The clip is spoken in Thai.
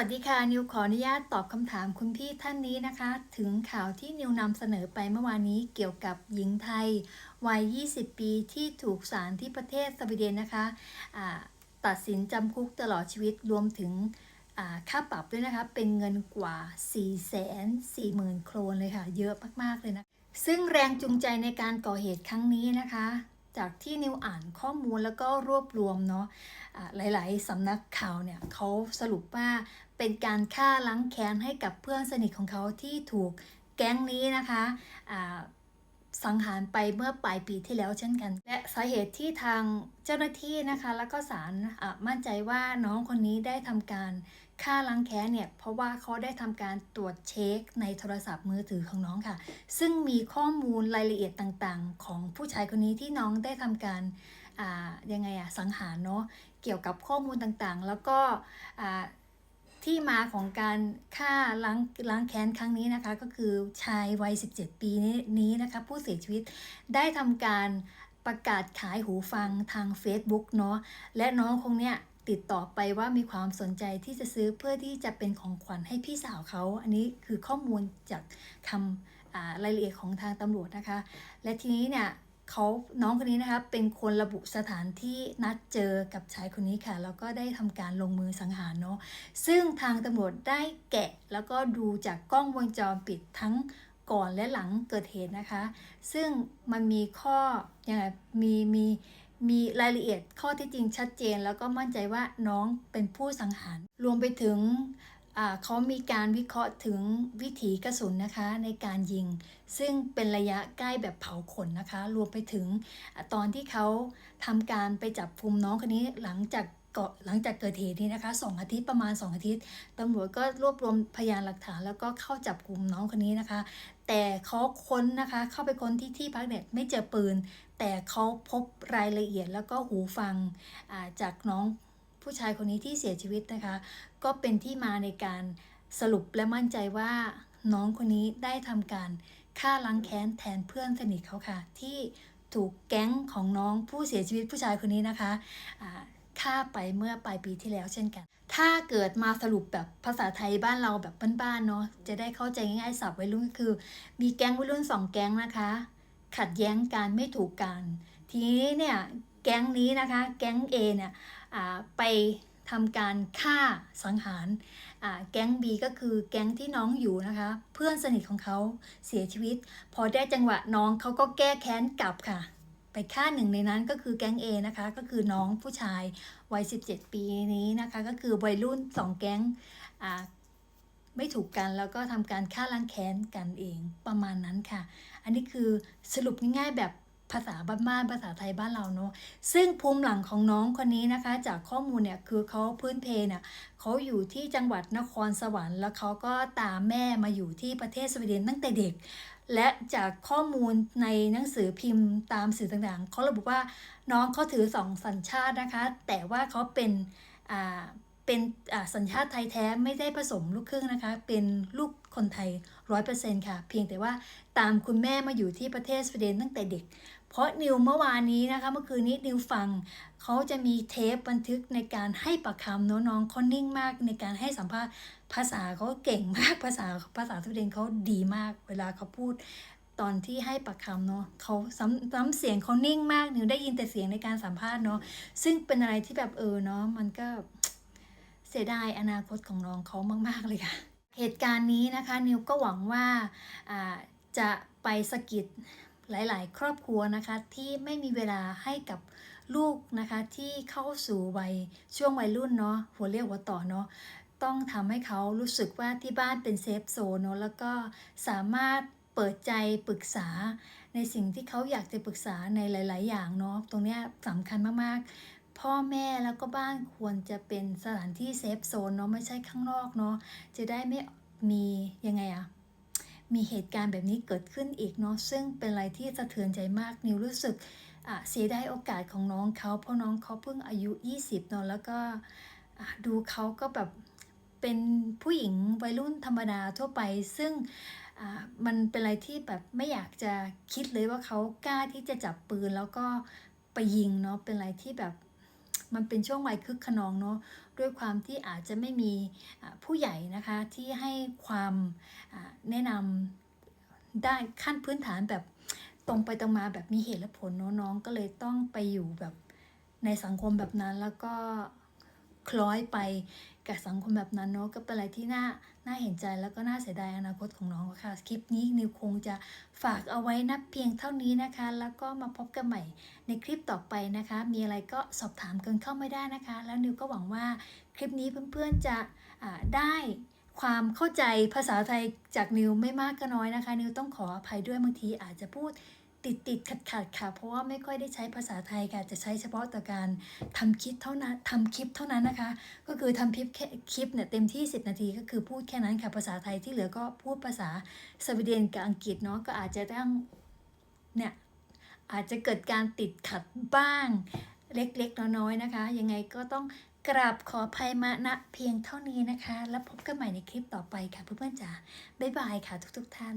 วัสดีค่ะ นิวขออนุญาตตอบคำถามคุณพี่ท่านนี้นะคะ ถึงข่าวที่นิวนำเสนอไปเมื่อวานนี้เกี่ยวกับหญิงไทย วัย 20 ปีที่ถูกศาลที่ประเทศสวีเดนนะคะอ่าตัดสินจำคุกตลอดชีวิตรวมถึงค่าปรับด้วยนะคะ เป็นเงินกว่า 4 4 0 0 0 0 โครนเลยค่ะ เยอะมากๆเลยนะ ซึ่งแรงจูงใจในการก่อเหตุครั้งนี้นะคะ จากที่นิวอ่านข้อมูลแล้วก็รวบรวมเนาะอ่าหลาย ๆสำนักข่าวเนี่ยเขาสรุปว่า เป็นการฆ่าล้างแค้นให้กับเพื่อนสนิทของเขาที่ถูกแก๊งนี้นะคะอ่าสังหารไปเมื่อปลายปีที่แล้วเช่นกัน และสาเหตุที่ทางเจ้าหน้าที่นะคะ แล้วก็ศาลอะมั่นใจว่าน้องคนนี้ได้ทำการฆ่าล้างแค้นเนี่ยเพราะว่าเขาได้ทำการตรวจเช็คในโทรศัพท์มือถือของน้องค่ะ ซึ่งมีข้อมูลรายละเอียดต่างๆ ของผู้ชายคนนี้ที่น้องได้ทำการอ่ายังไงอะสังหารเนาะเกี่ยวกับข้อมูลต่างๆ แล้วก็อ่า ที่มาของการฆ่าล้างล้างแค้นครั้งนี้นะคะ ก็คือชายวัย 17 ปีนี้นี้นะคะ ผู้เสียชีวิตได้ทำการประกาศขายหูฟังทาง Facebook เนาะและน้องคงเนี่ยติดต่อไปว่ามีความสนใจที่จะซื้อเพื่อที่จะเป็นของขวัญให้พี่สาวเขา อันนี้คือข้อมูลจากคำรายละเอียดของทางตำรวจนะคะ และทีนี้เนี่ย เขาน้องคนนี้นะคะเป็นคนระบุสถานที่นัดเจอกับชายคนนี้ค่ะ แล้วก็ได้ทำการลงมือสังหารเนาะซึ่งทางตำรวจได้แกะแล้วก็ดูจากกล้องวงจรปิดทั้งก่อนและหลังเกิดเหตุนะคะ ซึ่งมันมีข้อยังไงมีมีมีรายละเอียดข้อที่จริงชัดเจน แล้วก็มั่นใจว่าน้องเป็นผู้สังหาร รวมไปถึง เขามีการวิเคราะห์ถึงวิถีกระสุนนะคะในการยิง ซึ่งเป็นระยะใกล้แบบเผาขนนะคะ รวมไปถึงตอนที่เขาทำการไปจับกุมน้องคนนี้หลังจากเกาะหลังจากเกิดเหตุนี้นะคะสองอาทิตย์ประมาณ 2 อาทิตย์ตำรวจก็รวบรวมพยานหลักฐาน แล้วก็เข้าจับกลุ่มน้องคนนี้นะคะ แต่เขาค้นนะคะ เข้าไปค้นที่ที่พักเนี่ยไม่เจอปืน แต่เขาพบรายละเอียดแล้วก็หูฟังจากน้อง ผู้ชายคนนี้ที่เสียชีวิตนะคะ ก็เป็นที่มาในการสรุปและมั่นใจว่าน้องคนนี้ได้ทำการฆ่าล้างแค้นแทนเพื่อนสนิทเขาค่ะ ที่ถูกแก๊งของน้องผู้เสียชีวิตผู้ชายคนนี้นะคะฆ่าไปเมื่อปลายปีที่แล้วเช่นกัน ถ้าเกิดมาสรุปแบบภาษาไทยบ้านเราแบบบ้านๆเนาะจะได้เข้าใจง่ายๆสับวัยรุ่นก็คือ มีแก๊งวัยรุ่นสองแก๊งนะคะ ขัดแย้งกันไม่ถูกกัน ทีนี้เนี่ย แก๊งนี้นะคะ แก๊ง A เนี่ยอ่าไปทำการฆ่าสังหารอ่าแก๊ง B ก็คือแก๊งที่น้องอยู่นะคะ เพื่อนสนิทของเขาเสียชีวิต พอได้จังหวะน้องเขาก็แก้แค้นกลับค่ะ ไปฆ่าหนึ่งในนั้นก็คือแก๊ง A นะคะ ก็คือน้องผู้ชายวัย 17 ปีนี้นะคะ ก็คือวัยรุ่น 2 แก๊งอ่าไม่ถูกกันแล้วก็ทำการฆ่าล้างแค้นกันเองประมาณนั้นค่ะ อันนี้คือสรุปง่ายๆแบบ ภาษาบ้านๆภาษาไทยบ้านเราเนาะซึ่งภูมิหลังของน้องคนนี้นะคะ จากข้อมูลเนี่ยคือเขาพื้นเพเนี่ยเขาอยู่ที่จังหวัดนครสวรรค์ แล้วเขาก็ตามแม่มาอยู่ที่ประเทศสวีเดนตั้งแต่เด็ก และจากข้อมูลในหนังสือพิมพ์ตามสื่อต่างๆเขาระบุว่าน้องเขาถือสองสัญชาตินะคะ แต่ว่าเขาเป็นอ่า เป็นสัญชาติไทยแท้ไม่ได้ผสมลูกครึ่งนะคะ เป็นลูกคนไทยร้อยเปอร์เซ็นต์ค่ะ เพียงแต่ว่าตามคุณแม่มาอยู่ที่ประเทศสวีเดนตั้งแต่เด็ก เพราะนิวเมื่อวานนี้นะคะ เมื่อคืนนี้นิวฟัง เขาจะมีเทปบันทึกในการให้ปากคำเนอะน้องเขานิ่งมากในการให้สัมภาษณ์ภาษาเขาเก่งมากภาษาภาษาสวีเดนเขาดีมาก เวลาเขาพูดตอนที่ให้ปากคำเนาะเขาซ้ำเสียงเขานิ่งมากนิวได้ยินแต่เสียงในการสัมภาษณ์เนาะซึ่งเป็นอะไรที่แบบเออเนาะมันก็ สียดายอนาคตของน้องเขามาก ๆ เลยค่ะ เหตุการณ์นี้นะคะนิวก็หวังว่าจะไปสกิดหลาย ๆ ครอบครัวนะคะที่ไม่มีเวลาให้กับลูกนะคะที่เข้าสู่วัยช่วงวัยรุ่นเนาะหัวเรียวหัวต่อเนาะต้องทำให้เขารู้สึกว่าที่บ้านเป็นเซฟโซนเนาะแล้วก็สามารถเปิดใจปรึกษาในสิ่งที่เขาอยากจะปรึกษาในหลาย ๆ อย่างเนาะตรงเนี้ยสำคัญมาก ๆ พ่อแม่แล้วก็บ้านควรจะเป็นสถานที่เซฟโซนเนาะไม่ใช่ข้างนอกเนาะจะได้ไม่มียังไงอะมีเหตุการณ์แบบนี้เกิดขึ้นอีกเนาะซึ่งเป็นอะไรที่สะเทือนใจมากนิวรู้สึกอะเสียดายโอกาสของน้องเขาเพราะน้องเขาเพิ่งอายุ 20เนาะแล้วก็ดูเขาก็แบบเป็นผู้หญิงวัยรุ่นธรรมดาทั่วไป ซึ่งอะมันเป็นอะไรที่แบบไม่อยากจะคิดเลยว่าเขากล้าที่จะจับปืนแล้วก็ไปยิงเนาะเป็นอะไรที่แบบ มันเป็นช่วงวัยคึกขนองเนาะด้วยความที่อาจจะไม่มีผู้ใหญ่นะคะที่ให้ความแนะนำได้ขั้นพื้นฐานแบบตรงไปตรงมาแบบมีเหตุและผลเนาะน้องก็เลยต้องไปอยู่แบบในสังคมแบบนั้นแล้วก็คล้อยไป กับสังคมแบบนั้นเนาะก็เป็นอะไรที่น่าน่าเห็นใจแล้วก็น่าเสียดายอนาคตของน้องค่ะ คลิปนี้นิวคงจะฝากเอาไว้นับเพียงเท่านี้นะคะ แล้วก็มาพบกันใหม่ในคลิปต่อไปนะคะ มีอะไรก็สอบถามกันเข้าไม่ได้นะคะ แล้วนิวก็หวังว่าคลิปนี้เพื่อนๆจะได้ความเข้าใจภาษาไทยจากนิวไม่มากก็น้อยนะคะ นิวต้องขออภัยด้วยบางทีอาจจะพูด ติดติดขัดขัดๆค่ะ เพราะว่าไม่ค่อยได้ใช้ภาษาไทยค่ะ จะใช้เฉพาะต่อการทำคลิปเท่านั้นทำคลิปเท่านั้นนะคะ ก็คือทำคลิปแค่คลิปเนี่ยเต็มที่ 10 นาทีก็คือพูดแค่นั้นค่ะ ภาษาไทยที่เหลือก็พูดภาษาสวีเดนกับอังกฤษเนาะ ก็อาจจะต้องเนี่ยอาจจะเกิดการติดขัดบ้างเล็กๆ น้อยๆ นะคะ ยังไงก็ต้องกราบขออภัยมาณเพียงเท่านี้นะคะ แล้วพบกันใหม่ในคลิปต่อไปค่ะเพื่อนๆจ๋าบ๊ายบายค่ะทุกๆ ท่าน